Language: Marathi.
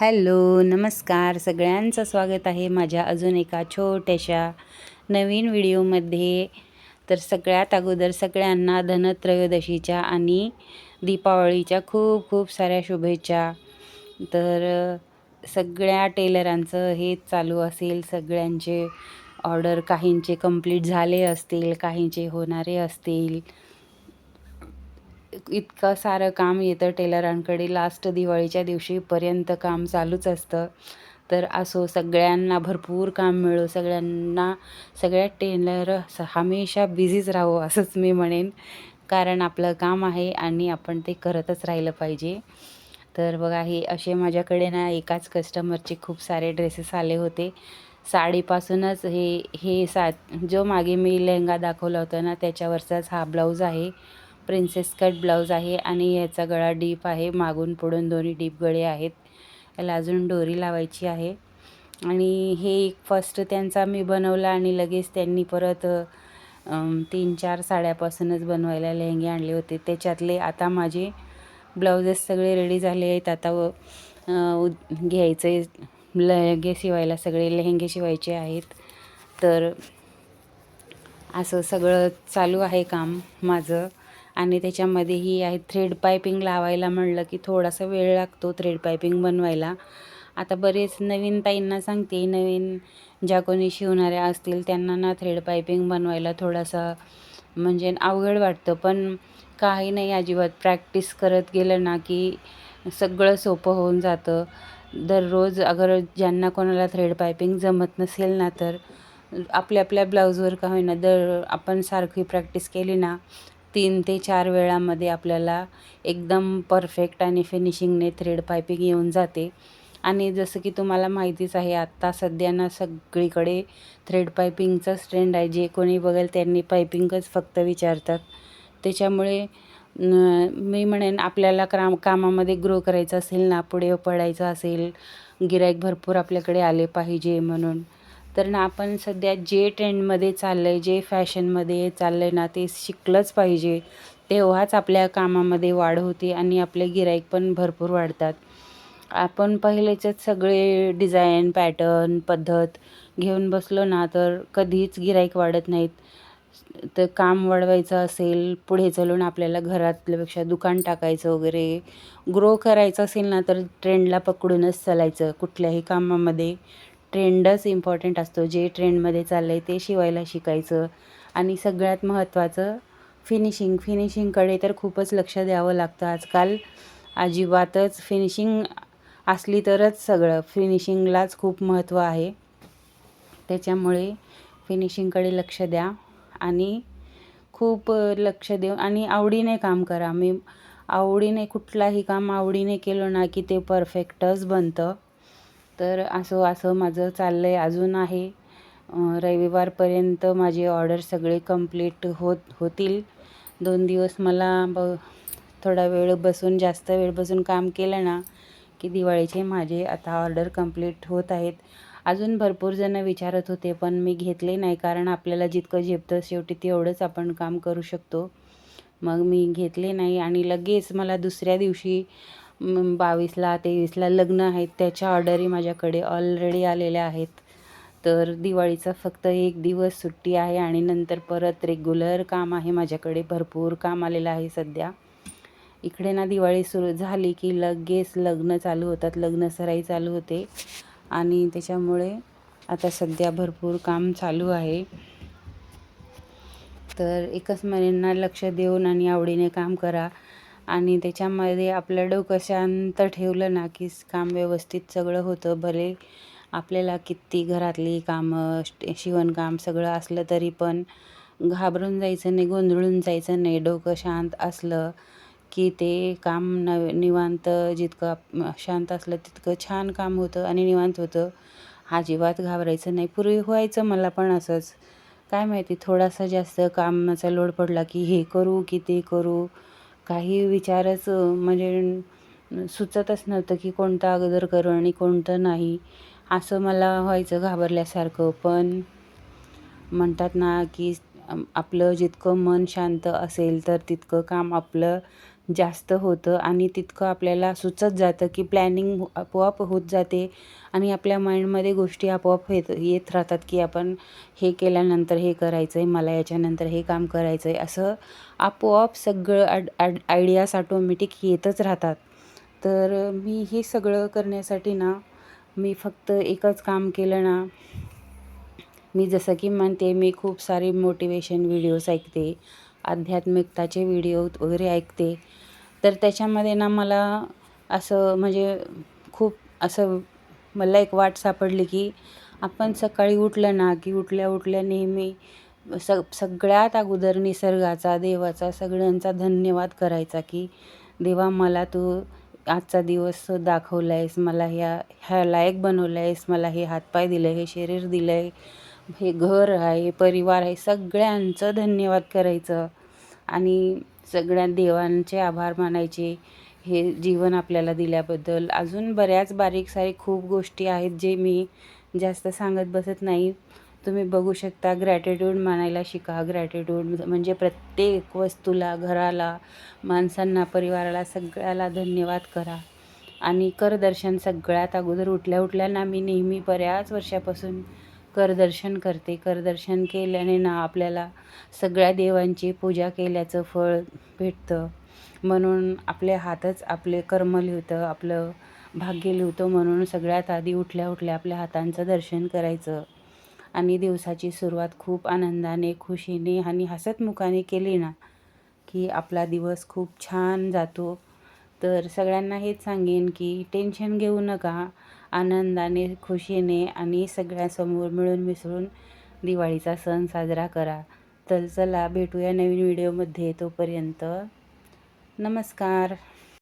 हॅलो नमस्कार. सगळ्यांचं स्वागत आहे माझ्या अजून एका छोट्याशा नवीन व्हिडिओमध्ये. तर सगळ्यात अगोदर सगळ्यांना धनत्रयोदशीच्या आणि दीपावळीच्या खूप खूप साऱ्या शुभेच्छा. तर सगळ्या टेलरांचं हेच चालू असेल. सगळ्यांचे ऑर्डर काहींचे कंप्लीट झाले असतील काहींचे होणारे असतील. इतकं सारं काम येतं टेलरांकडे. लास्ट दिवाळीच्या दिवशीपर्यंत काम चालूच असतं. तर असो सगळ्यांना भरपूर काम मिळो सगळ्यांना सगळ्या टेलर हमेशा बिझीच राहो असंच मी म्हणेन. कारण आपलं काम आहे आणि आपण ते करतच राहिलं पाहिजे. तर बघा हे असे माझ्याकडे ना एकाच कस्टमरचे खूप सारे ड्रेसेस आले होते. साडीपासूनच हे हे सा जो मागे मी लेहंगा दाखवला होता ना त्याच्यावरचाच हा ब्लाऊज आहे. प्रिन्सेस कट ब्लाऊज आहे आणि याचा गळा डीप आहे. मागून पुढून दोन्ही डीप गळे आहेत. याला अजून डोरी लावायची आहे. आणि हे एक फर्स्ट त्यांचा मी बनवला आणि लगेच त्यांनी परत तीन चार साड्यापासूनच बनवायला लेहंगे आणले होते. त्याच्यातले आता माझे ब्लाउजेस सगळे रेडी झाले आहेत. आता व घ्यायचे लेहंगे शिवायला सगळे लेहंगे शिवायचे आहेत. तर असं सगळं चालू आहे काम माझं. आणि त्याच्यामध्येही आहे थ्रेड पायपिंग लावायला म्हणलं की थोडासा वेळ लागतो थ्रेड पायपिंग बनवायला. आता बरेच नवीन ताईंना सांगते नवीन ज्या कोणी शिवणाऱ्या असतील त्यांना ना थ्रेड पायपिंग बनवायला थोडासा म्हणजे अवघड वाटतं. पण काही नाही अजिबात प्रॅक्टिस करत गेलं ना की सगळं सोपं होऊन जातं. दररोज अगर ज्यांना कोणाला थ्रेड पायपिंग जमत नसेल ना तर आपल्या आपल्या ब्लाऊजवर का होईना दर आपण सारखी प्रॅक्टिस केली ना तीन ते चार वेळामध्ये आपल्याला एकदम परफेक्ट आणि फिनिशिंगने थ्रेड पायपिंग येऊन जाते. आणि जसं की तुम्हाला माहितीच आहे आत्ता सध्या ना सगळीकडे थ्रेड पायपिंगचाच ट्रेंड आहे. जे कोणी बघेल त्यांनी पायपिंगच फक्त विचारतात. त्याच्यामुळे मी म्हणेन आपल्याला क्राम कामामध्ये ग्रो करायचं असेल ना पुढे पडायचं असेल गिराईक भरपूर आपल्याकडे आले पाहिजे म्हणून. तर ना आपण सध्या जे ट्रेंडमध्ये चाललं आहे जे फॅशनमध्ये चाललं आहे ना ते शिकलंच पाहिजे. तेव्हाच आपल्या कामामध्ये वाढ होते आणि आपले गिराईक पण भरपूर वाढतात. आपण पहिलेचेच सगळे डिझाईन पॅटर्न पद्धत घेऊन बसलो ना तर कधीच गिराईक वाढत नाहीत. तर काम वाढवायचं असेल पुढे चालून आपल्याला घरातल्यापेक्षा दुकान टाकायचं वगैरे ग्रो करायचं असेल ना तर ट्रेंडला पकडूनच चालायचं कुठल्याही कामामध्ये. ट्रेंडच इम्पॉर्टंट असतो. जे ट्रेंडमध्ये चाललं आहे ते शिवायला शिकायचं. आणि सगळ्यात महत्त्वाचं फिनिशिंग फिनिशिंगकडे तर खूपच लक्ष द्यावं लागतं. आजकाल अजिबातच फिनिशिंग असली तरच सगळं फिनिशिंगलाच खूप महत्त्व आहे. त्याच्यामुळे फिनिशिंगकडे लक्ष द्या. आणि खूप लक्ष देऊ आणि आवडीने काम करा. मी आवडीने कुठलाही काम आवडीने केलं ना की ते परफेक्टच बनतं. तर असं असं माझं चाललं आहे अजून आहे. रविवारपर्यंत माझे ऑर्डर सगळे कंप्लीट होत होतील. दोन दिवस मला ब थोडा वेळ बसून जास्त वेळ बसून काम केलं ना की दिवाळीचे माझे आता ऑर्डर कंप्लीट होत आहेत. अजून भरपूर जणं विचारत होते पण मी घेतले नाही कारण आपल्याला जितकं झेपतं शेवटी तेवढंच आपण काम करू शकतो. मग मी घेतले नाही आणि लगेच मला दुसऱ्या दिवशी बावीसला तेवीसला लग्न आहेत. त्याच्या ऑर्डरी माझ्याकडे ऑलरेडी आलेल्या आहेत. तर दिवाळीचा फक्त एक दिवस सुट्टी आहे आणि नंतर परत रेग्युलर काम आहे माझ्याकडे. भरपूर काम आलेलं आहे सध्या. इकडे ना दिवाळी सुरू झाली की लगेच लग्न चालू होतात. लग्न सराई चालू होते. आणि त्याच्यामुळे आता सध्या भरपूर काम चालू आहे. तर एकच महिन्यांना लक्ष देऊन आणि आवडीने काम करा. आणि त्याच्यामध्ये आपलं डोकं शांत ठेवलं ना की काम व्यवस्थित सगळं होतं. भले आपल्याला किती घरातली कामं शिवणकाम सगळं असलं तरी पण घाबरून जायचं नाही गोंधळून जायचं नाही. डोकं शांत असलं की ते काम नव निवांत जितकं शांत असलं तितकं छान काम होतं आणि निवांत होतं. अजिबात घाबरायचं नाही. पूर्वी व्हायचं मला पण असंच. काय माहिती थोडासा जास्त कामाचा लोड पडला की हे करू की ते करू. काही विचारच म्हणजे सुचतच नव्हतं की कोणतं अगोदर करू आणि कोणतं नाही. असं मला व्हायचं घाबरल्यासारखं. पण म्हणतात ना की आपलं जितकं मन शांत असेल तर तितकं काम आपलं जास्त होतं आणि तितकं आपल्याला सुचत जातं की प्लॅनिंग आपोआप होत जाते आणि आपल्या माइंडमध्ये गोष्टी आपोआप येत येत राहतात की आपण हे केल्यानंतर हे करायचं आहे मला याच्यानंतर हे काम करायचं आहे असं आपोआप सगळं ॲड ॲड आयडियाज ऑटोमॅटिक येतच राहतात. तर मी हे सगळं करण्यासाठी ना मी फक्त एकच काम केलं ना मी जसं की म्हणते मी खूप सारे मोटिवेशन व्हिडिओज ऐकते आध्यात्मिकताचे व्हिडिओ वगैरे ऐकते. तर त्याच्यामध्ये ना मला असं म्हणजे खूप असं मला एक वाट सापडली की आपण सकाळी उठलं ना की उठल्या उठल्या नेहमी स सगळ्यात अगोदर निसर्गाचा देवाचा सगळ्यांचा धन्यवाद करायचा की देवा मला तू आजचा दिवस दाखवला आहेस मला ह्या ह्या लायक बनवलं आहेस मला हे हातपाय दिलं हे शरीर दिलं आहे हे घर आहे परिवार आहे सगळ्यांचं धन्यवाद करायचं. आणि सगळ्या देवांचे आभार मानायचे हे जीवन आपल्याला दिल्याबद्दल. अजून बऱ्याच बारीक सारीक खूप गोष्टी आहेत जे मी जास्त सांगत बसत नाही. तुम्ही बघू शकता ग्रॅटिट्यूड मानायला शिका. ग्रॅटिट्यूड म्हणजे प्रत्येक वस्तूला घराला माणसांना परिवाराला सगळ्याला धन्यवाद करा. आणि करदर्शन सगळ्यात अगोदर उठल्या उठल्या मी नेहमी बऱ्याच वर्षापासून करदर्शन करते. करदर्शन केल्याने ना आपल्याला सगळ्या देवांची पूजा केल्याचं फळ भेटतं. म्हणून आपले हातच आपले कर्म लिहितं आपलं भाग्य लिहितो म्हणून सगळ्यात आधी उठल्या उठल्या आपल्या हातांचं दर्शन करायचं. आणि दिवसाची सुरुवात खूप आनंदाने खुशीने आणि हसतमुखाने केली ना की आपला दिवस खूप छान जातो. तर सगळ्यांना हेच सांगेन की टेन्शन घेऊ नका आनंदाने खुशीने आणि सगळ्यांसमोर मिळून मिसळून दिवाळीचा सण साजरा करा. तर चला भेटूया नवीन व्हिडिओमध्ये तोपर्यंत. नमस्कार.